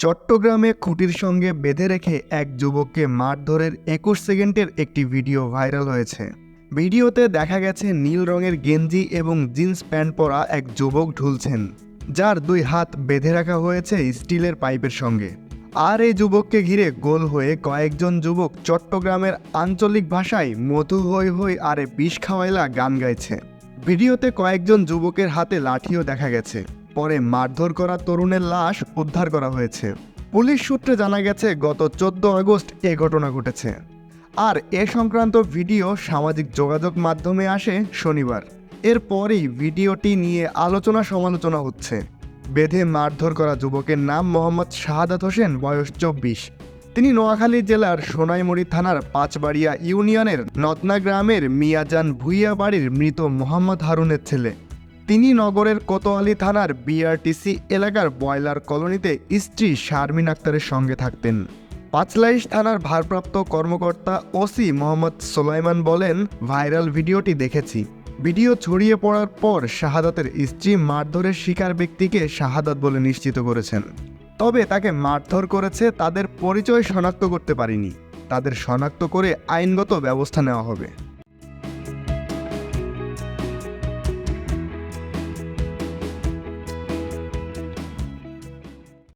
চট্টগ্রামে খুঁটির সঙ্গে বেঁধে রেখে এক যুবককে মারধরের একুশ সেকেন্ডের একটি ভিডিও ভাইরাল হয়েছে। ভিডিওতে দেখা গেছে নীল রঙের গেঞ্জি এবং জিন্স প্যান্ট পরা এক যুবক ঢুলছেন, যার দুই হাত বেঁধে রাখা হয়েছে স্টিলের পাইপের সঙ্গে। আর এই যুবককে ঘিরে গোল হয়ে কয়েকজন যুবক চট্টগ্রামের আঞ্চলিক ভাষায় মধু হই হই আরে বিষ খাওয়াইলা গান গাইছে। ভিডিওতে কয়েকজন যুবকের হাতে লাঠিও দেখা গেছে। পরে মারধর করা তরুণের লাশ উদ্ধার করা হয়েছে। পুলিশ সূত্রে জানা গেছে, গত চোদ্দ আগস্ট এ ঘটনা ঘটেছে। আর এ সংক্রান্ত ভিডিও সামাজিক যোগাযোগ মাধ্যমে আসে শনিবার। এরপরই ভিডিওটি নিয়ে আলোচনা সমালোচনা হচ্ছে। বেঁধে মারধর করা যুবকের নাম মোহাম্মদ শাহাদাত হোসেন, বয়স চব্বিশ। তিনি নোয়াখালী জেলার সোনাইমুড়ি থানার পাঁচবাড়িয়া ইউনিয়নের নতনা গ্রামের মিয়াজান ভুইয়া বাড়ির মৃত মোহাম্মদ হারুনের ছেলে। তিনি নগরের কোতোয়ালি থানার বিআরটিসি এলাকার বয়লার কলোনিতে স্ত্রী শারমিন আক্তারের সঙ্গে থাকতেন। পাঁচলাইশ থানার ভারপ্রাপ্ত কর্মকর্তা ওসি মোহাম্মদ সোলাইমান বলেন, ভাইরাল ভিডিওটি দেখেছি। ভিডিও ছড়িয়ে পড়ার পর শাহাদাতের স্ত্রী মারধরের শিকার ব্যক্তিকে শাহাদাত বলে নিশ্চিত করেছেন। তবে তাকে মারধর করেছে তাদের পরিচয় শনাক্ত করতে পারিনি। তাদের শনাক্ত করে আইনগত ব্যবস্থা নেওয়া হবে।